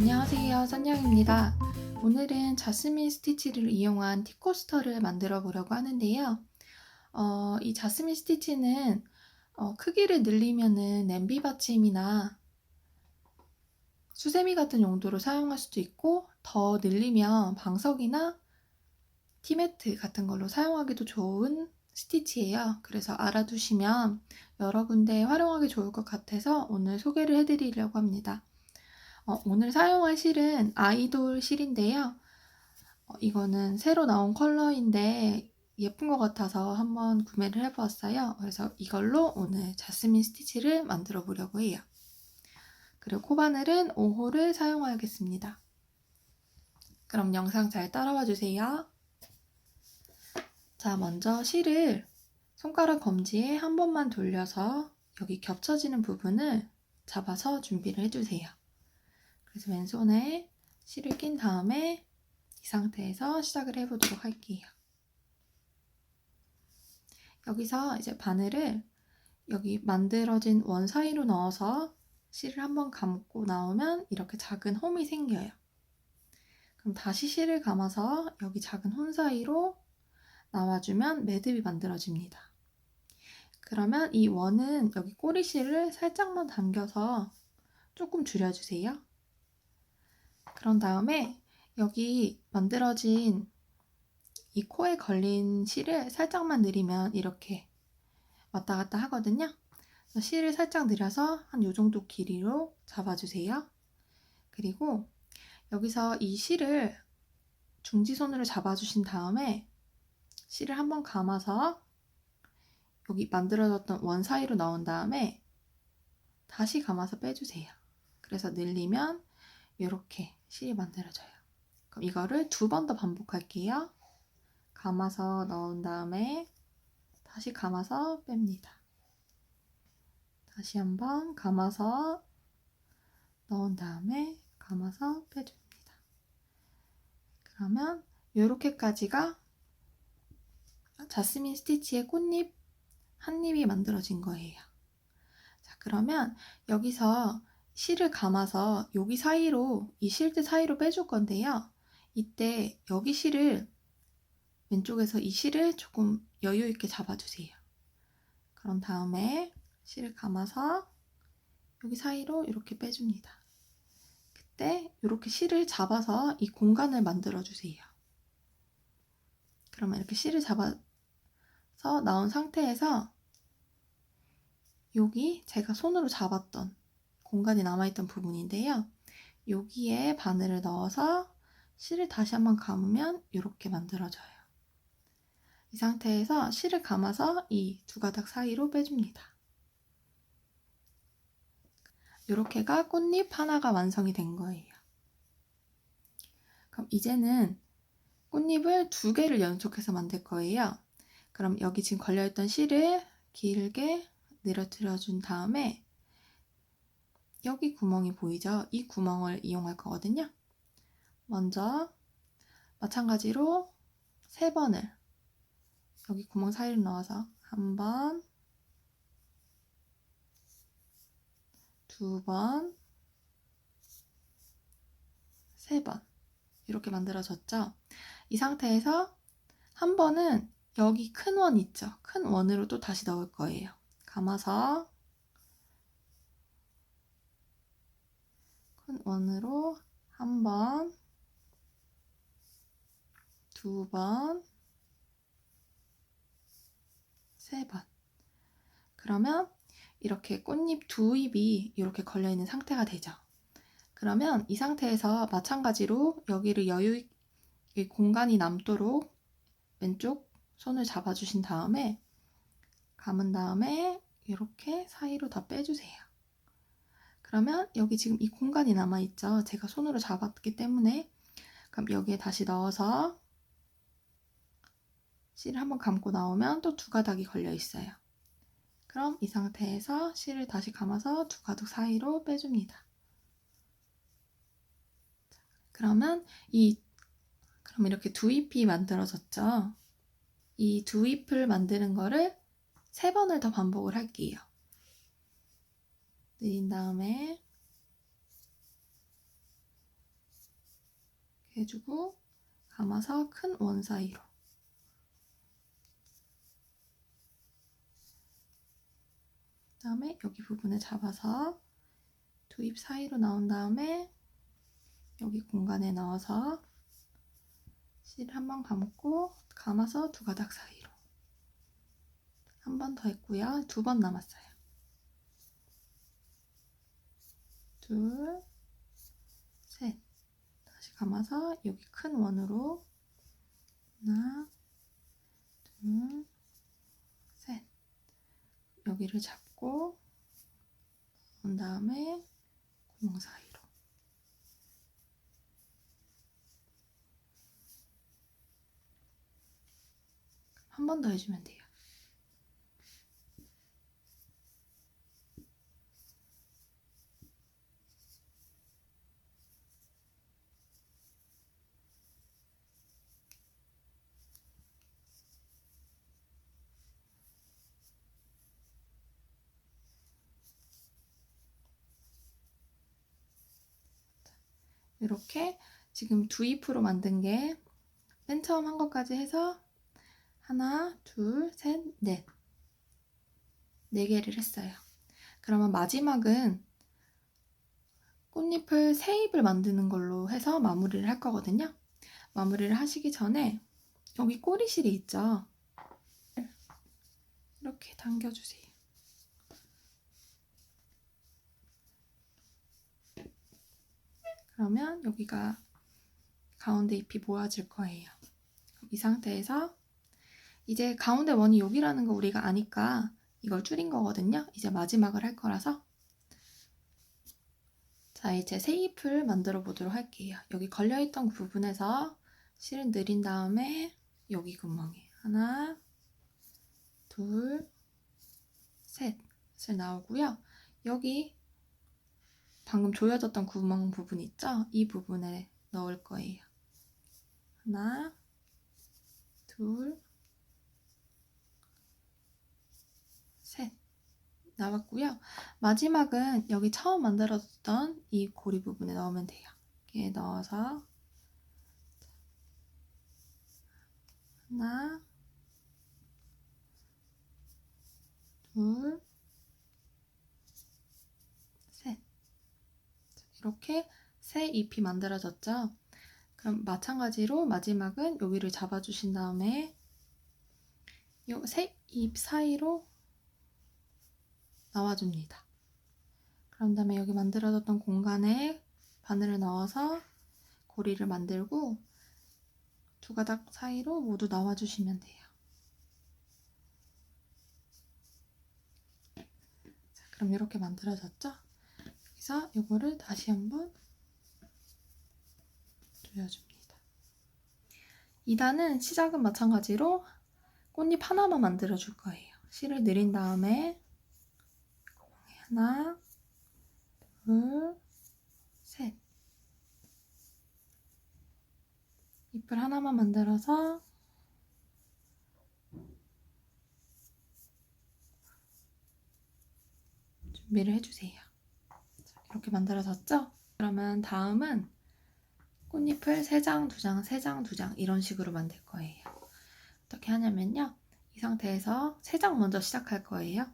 안녕하세요. 선영입니다. 오늘은 자스민 스티치를 이용한 티코스터를 만들어 보려고 하는데요. 어, 이 자스민 스티치는 어, 크기를 늘리면은 냄비 받침이나 수세미 같은 용도로 사용할 수도 있고 더 늘리면 방석이나 티매트 같은 걸로 사용하기도 좋은 스티치예요. 그래서 알아두시면 여러 군데 활용하기 좋을 것 같아서 오늘 소개를 해드리려고 합니다. 어, 오늘 사용할 실은 아이돌 실인데요. 어, 이거는 새로 나온 컬러인데 예쁜 것 같아서 한번 구매를 해보았어요. 그래서 이걸로 오늘 자스민 스티치를 만들어 보려고 해요. 그리고 코바늘은 5호를 사용하겠습니다. 그럼 영상 잘 따라와 주세요. 자, 먼저 실을 손가락 검지에 한 번만 돌려서 여기 겹쳐지는 부분을 잡아서 준비를 해주세요. 그래서 왼손에 실을 낀 다음에 이 상태에서 시작을 해보도록 할게요. 여기서 이제 바늘을 여기 만들어진 원 사이로 넣어서 실을 한번 감고 나오면 이렇게 작은 홈이 생겨요. 그럼 다시 실을 감아서 여기 작은 홈 사이로 나와주면 매듭이 만들어집니다. 그러면 이 원은 여기 꼬리실을 살짝만 당겨서 조금 줄여주세요. 그런 다음에 여기 만들어진 이 코에 걸린 실을 살짝만 느리면 이렇게 왔다 갔다 하거든요. 실을 살짝 느려서 한 요 정도 길이로 잡아주세요. 그리고 여기서 이 실을 중지손으로 잡아주신 다음에 실을 한번 감아서 여기 만들어졌던 원 사이로 넣은 다음에 다시 감아서 빼주세요. 그래서 늘리면 이렇게 실이 만들어져요. 그럼 이거를 두 번 더 반복할게요. 감아서 넣은 다음에 다시 감아서 뺍니다. 다시 한번 감아서 넣은 다음에 감아서 빼줍니다. 그러면 이렇게까지가 자스민 스티치의 꽃잎 한 입이 만들어진 거예요. 자, 그러면 여기서 실을 감아서 여기 사이로 이 실드 사이로 빼줄 건데요. 이때 여기 실을 왼쪽에서 이 실을 조금 여유 있게 잡아주세요. 그런 다음에 실을 감아서 여기 사이로 이렇게 빼줍니다. 그때 이렇게 실을 잡아서 이 공간을 만들어 주세요. 그러면 이렇게 실을 잡아서 나온 상태에서 여기 제가 손으로 잡았던 공간이 남아있던 부분인데요. 여기에 바늘을 넣어서 실을 다시 한번 감으면 이렇게 만들어져요. 이 상태에서 실을 감아서 이 두 가닥 사이로 빼줍니다. 이렇게가 꽃잎 하나가 완성이 된 거예요. 그럼 이제는 꽃잎을 두 개를 연속해서 만들 거예요. 그럼 여기 지금 걸려있던 실을 길게 늘어뜨려 준 다음에 여기 구멍이 보이죠? 이 구멍을 이용할 거거든요. 먼저 마찬가지로 세 번을 여기 구멍 사이를 넣어서 한 번, 두 번, 세 번. 이렇게 만들어졌죠? 이 상태에서 한 번은 여기 큰 원 있죠? 큰 원으로 또 다시 넣을 거예요. 감아서 큰 원으로 한 번, 두 번, 세 번. 그러면 이렇게 꽃잎 두 잎이 이렇게 걸려있는 상태가 되죠. 그러면 이 상태에서 마찬가지로 여기를 여유 있게 공간이 남도록 왼쪽 손을 잡아주신 다음에 감은 다음에 이렇게 사이로 다 빼주세요. 그러면 여기 지금 이 공간이 남아있죠. 제가 손으로 잡았기 때문에 그럼 여기에 다시 넣어서 실을 한번 감고 나오면 또 두 가닥이 걸려 있어요. 그럼 이 상태에서 실을 다시 감아서 두 가닥 사이로 빼줍니다. 그러면 이 그럼 이렇게 두 잎이 만들어졌죠. 이 두 잎을 만드는 거를 세 번을 더 반복을 할게요. 늘린 다음에 이렇게 해주고 감아서 큰 원 사이로 그 다음에 여기 부분을 잡아서 두 입 사이로 나온 다음에 여기 공간에 넣어서 실 한번 감고 감아서 두 가닥 사이로 한 번 더 했고요. 두 번 남았어요. 둘, 셋. 다시 감아서 여기 큰 원으로 하나, 둘, 셋. 여기를 잡고 온 다음에 구멍 사이로 한 번 더 해주면 돼요. 이렇게 지금 두 잎으로 만든 게 맨 처음 한 것까지 해서 하나, 둘, 셋, 넷. 네 개를 했어요. 그러면 마지막은 꽃잎을 세 잎을 만드는 걸로 해서 마무리를 할 거거든요. 마무리를 하시기 전에 여기 꼬리실이 있죠. 이렇게 당겨주세요. 그러면 여기가 가운데 잎이 모아질 거예요. 이 상태에서 이제 가운데 원이 여기라는 거 우리가 아니까 이걸 줄인 거거든요. 이제 마지막을 할 거라서 자 이제 새 잎을 만들어 보도록 할게요. 여기 걸려있던 부분에서 실을 늘린 다음에 여기 구멍에 하나 둘 셋을 나오고요. 여기 방금 조여졌던 구멍 부분 있죠? 이 부분에 넣을 거예요. 하나, 둘, 셋. 나왔고요. 마지막은 여기 처음 만들어뒀던 이 고리 부분에 넣으면 돼요. 이렇게 넣어서 하나, 둘, 셋. 이렇게 새 잎이 만들어졌죠? 그럼 마찬가지로 마지막은 여기를 잡아주신 다음에 새잎 사이로 나와줍니다. 그런 다음에 여기 만들어졌던 공간에 바늘을 넣어서 고리를 만들고 두 가닥 사이로 모두 나와주시면 돼요. 자, 그럼 이렇게 만들어졌죠? 여기서 이거를 다시 한번 조여줍니다. 2단은 시작은 마찬가지로 꽃잎 하나만 만들어 줄 거예요. 실을 늘린 다음에 하나, 둘, 셋. 잎을 하나만 만들어서 준비를 해주세요. 이렇게 만들어졌죠? 그러면 다음은 꽃잎을 3장, 2장, 3장, 2장 이런 식으로 만들 거예요. 어떻게 하냐면요. 이 상태에서 3장 먼저 시작할 거예요.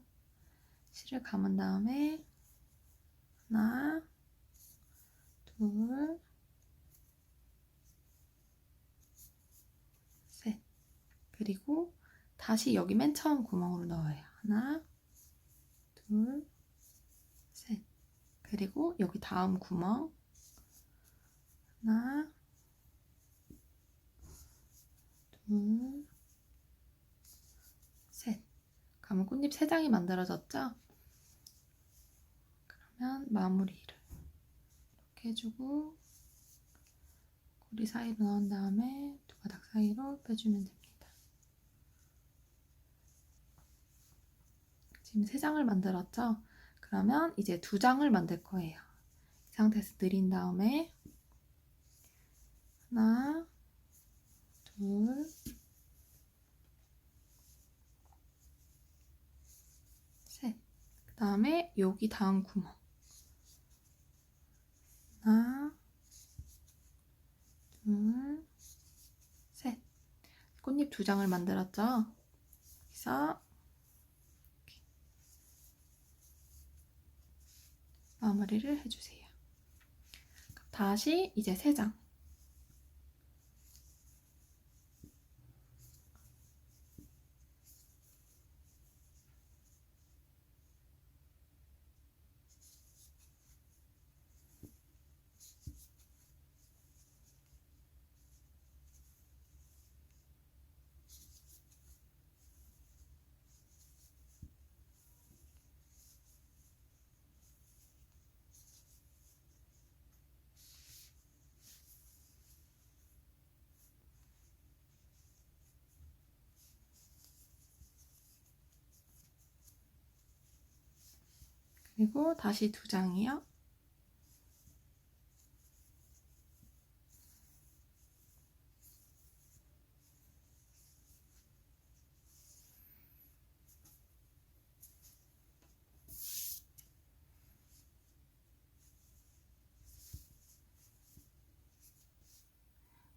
실을 감은 다음에 하나, 둘, 셋. 그리고 다시 여기 맨 처음 구멍으로 넣어요. 하나, 둘, 셋. 그리고 여기 다음 구멍 하나, 둘, 셋. 그러면 꽃잎 3장이 만들어졌죠? 그러면 마무리를 이렇게 해주고 고리 사이로 넣은 다음에 두 가닥 사이로 빼주면 됩니다. 지금 3장을 만들었죠? 그러면 이제 두 장을 만들 거예요. 이 상태에서 늘린 다음에 하나, 둘, 셋. 그 다음에 여기 다음 구멍. 하나, 둘, 셋. 꽃잎 두 장을 만들었죠? 여기서 이렇게 마무리를 해주세요. 다시 이제 세 장. 그리고 다시 두 장이요.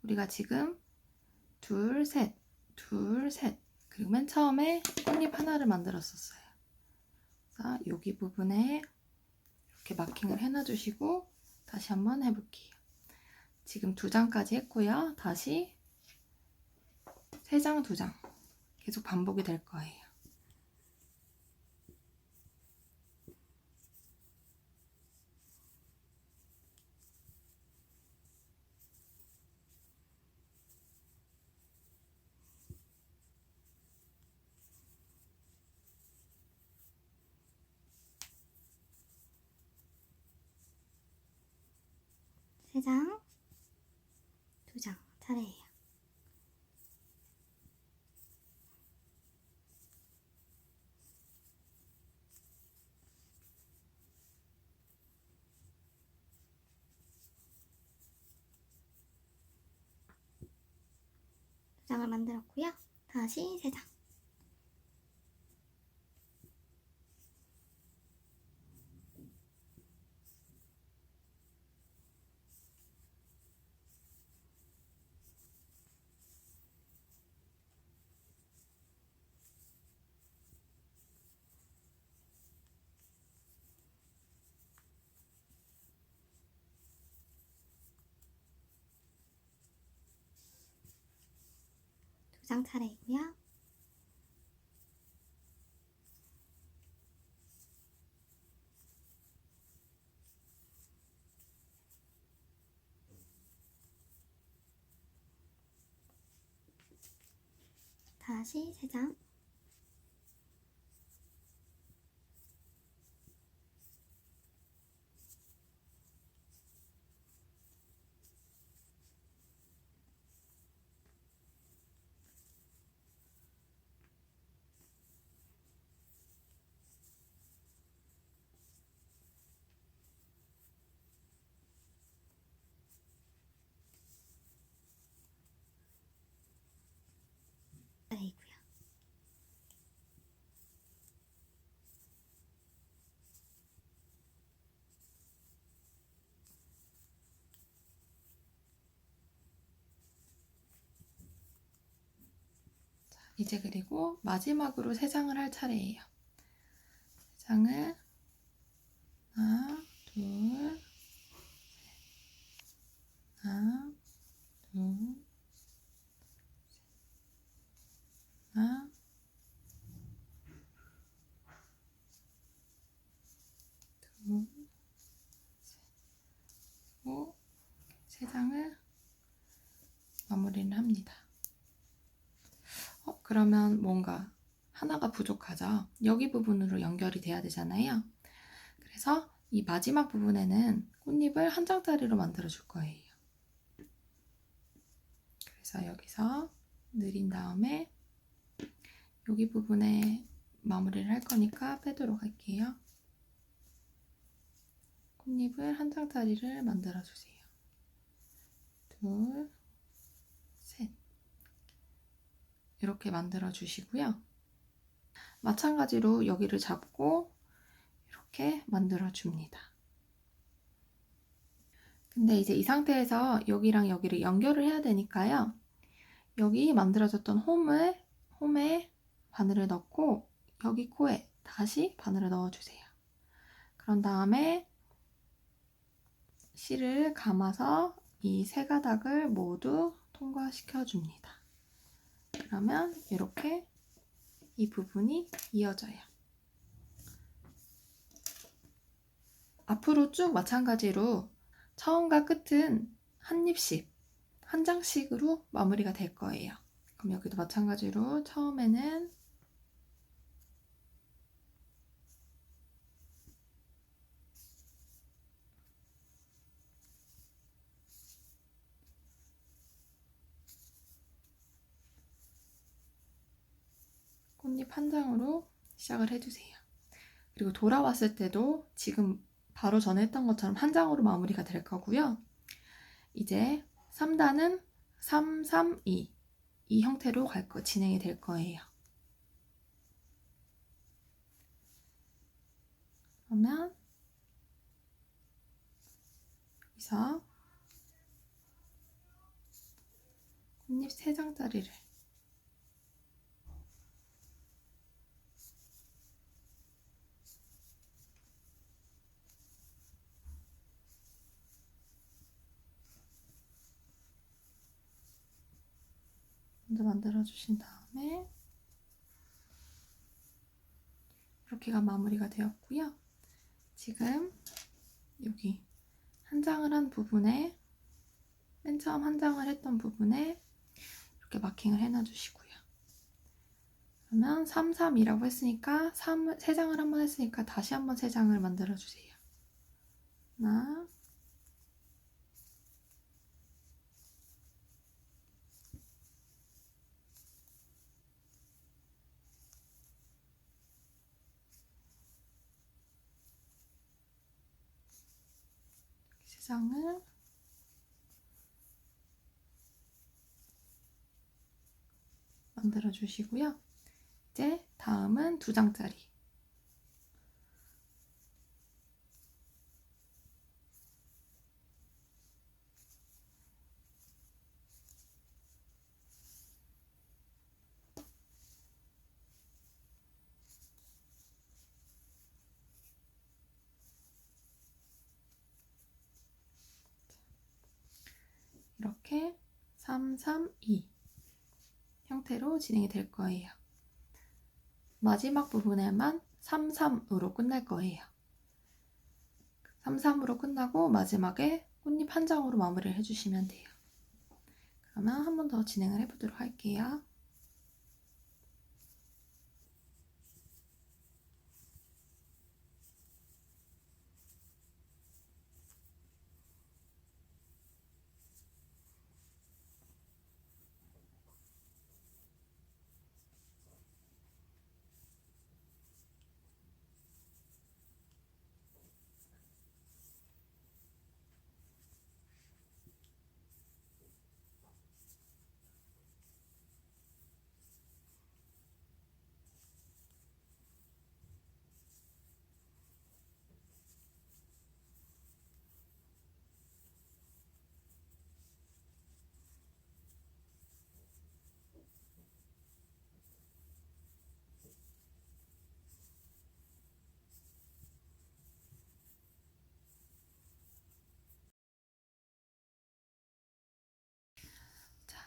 우리가 지금 둘, 셋, 둘, 셋. 그리고 맨 처음에 꽃잎 하나를 만들었었어요. 자, 여기 부분에 이렇게 마킹을 해놔주시고 다시 한번 해볼게요. 지금 두 장까지 했고요. 다시 세 장, 두 장. 계속 반복이 될 거예요. 세 장, 두장 차례예요. 두 장을 만들었고요. 다시 세 장. 두장 차례이고요. 다시 세 장. 이제 그리고 마지막으로 세 장을 할 차례예요. 세 장을 하나, 둘, 셋. 하나, 둘, 셋. 하나, 둘, 셋. 그리고 세 장을 마무리를 합니다. 어, 그러면 뭔가 하나가 부족하죠. 여기 부분으로 연결이 돼야 되잖아요. 그래서 이 마지막 부분에는 꽃잎을 한 장짜리로 만들어 줄 거예요. 그래서 여기서 느린 다음에 여기 부분에 마무리를 할 거니까 빼도록 할게요. 꽃잎을 한 장짜리를 만들어 주세요. 둘, 셋. 이렇게 만들어 주시고요. 마찬가지로 여기를 잡고 이렇게 만들어 줍니다. 근데 이제 이 상태에서 여기랑 여기를 연결을 해야 되니까요. 여기 만들어졌던 홈을, 홈에 바늘을 넣고 여기 코에 다시 바늘을 넣어 주세요. 그런 다음에 실을 감아서 이 세 가닥을 모두 통과시켜 줍니다. 그러면 이렇게 이 부분이 이어져요. 앞으로 쭉 마찬가지로 처음과 끝은 한 입씩, 한 장씩으로 마무리가 될 거예요. 그럼 여기도 마찬가지로 처음에는 꽃잎 한 장으로 시작을 해주세요. 그리고 돌아왔을 때도 지금 바로 전에 했던 것처럼 한 장으로 마무리가 될 거고요. 이제 3단은 3, 3, 2. 이 형태로 갈 거, 진행이 될 거예요. 그러면 여기서 꽃잎 3장짜리를 먼저 만들어 주신 다음에 이렇게가 마무리가 되었고요. 지금 여기 한 장을 한 부분에 맨 처음 한 장을 했던 부분에 이렇게 마킹을 해놔 주시고요. 그러면 3, 3이라고 했으니까 3, 3장을 한번 했으니까 다시 한번 3장을 만들어 주세요. 하나 세 장을 만들어 주시고요. 이제 다음은 두 장짜리. 이렇게 3, 3, 2 형태로 진행이 될 거예요. 마지막 부분에만 3, 3으로 끝날 거예요. 3, 3으로 끝나고 마지막에 꽃잎 한 장으로 마무리를 해주시면 돼요. 그러면 한 번 더 진행을 해보도록 할게요.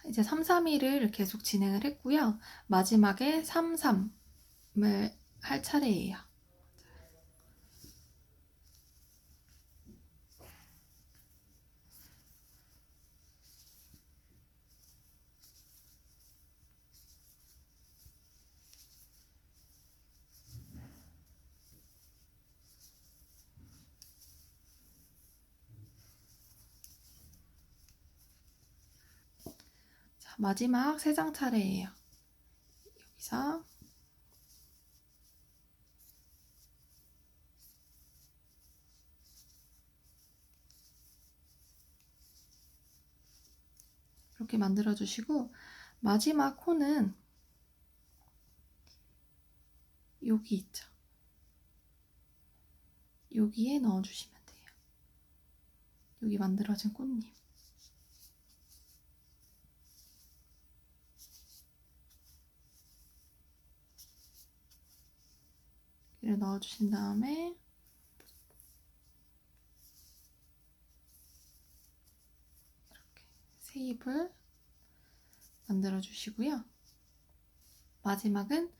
이제 3, 3, 2를 계속 진행을 했고요. 마지막에 3, 3을 할 차례예요. 자, 마지막 세 장 차례예요. 여기서 이렇게 만들어 주시고 마지막 코는 여기 있죠. 여기에 넣어 주시면 돼요. 여기 만들어진 꽃잎. 이를 넣어주신 다음에 이렇게 새 잎을 만들어 주시고요. 마지막은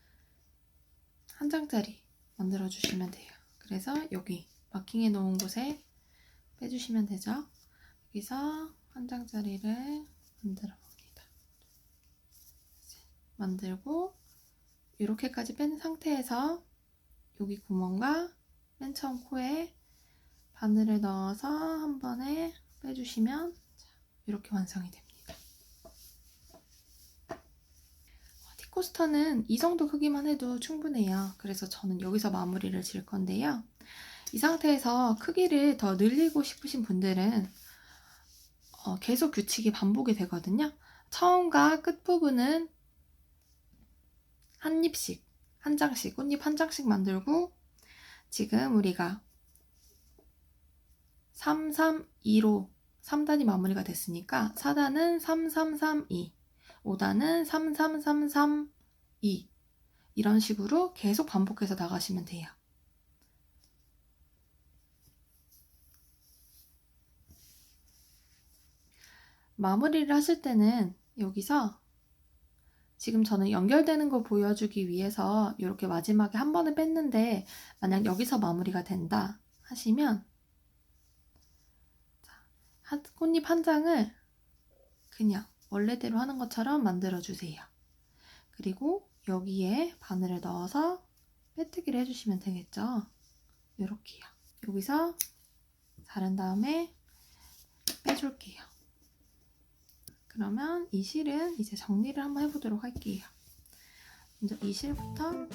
한 장짜리 만들어 주시면 돼요. 그래서 여기 마킹해 놓은 곳에 빼주시면 되죠. 여기서 한 장짜리를 만들어 봅니다. 만들고 이렇게까지 뺀 상태에서 여기 구멍과 맨 처음 코에 바늘을 넣어서 한 번에 빼주시면 이렇게 완성이 됩니다. 티코스터는 이 정도 크기만 해도 충분해요. 그래서 저는 여기서 마무리를 질 건데요. 이 상태에서 크기를 더 늘리고 싶으신 분들은 어, 계속 규칙이 반복이 되거든요. 처음과 끝부분은 한 잎씩, 한 장씩, 꽃잎 한 장씩 만들고 지금 우리가 332로 3단이 마무리가 됐으니까 4단은 3332, 5단은 33332 이런 식으로 계속 반복해서 나가시면 돼요. 마무리를 하실 때는 여기서 지금 저는 연결되는 거 보여주기 위해서 이렇게 마지막에 한 번을 뺐는데 만약 여기서 마무리가 된다 하시면 꽃잎 한 장을 그냥 원래대로 하는 것처럼 만들어 주세요. 그리고 여기에 바늘을 넣어서 빼뜨기를 해주시면 되겠죠. 이렇게요. 여기서 자른 다음에 빼줄게요. 그러면 이 실은 이제 정리를 한번 해보도록 할게요. 먼저 이 실부터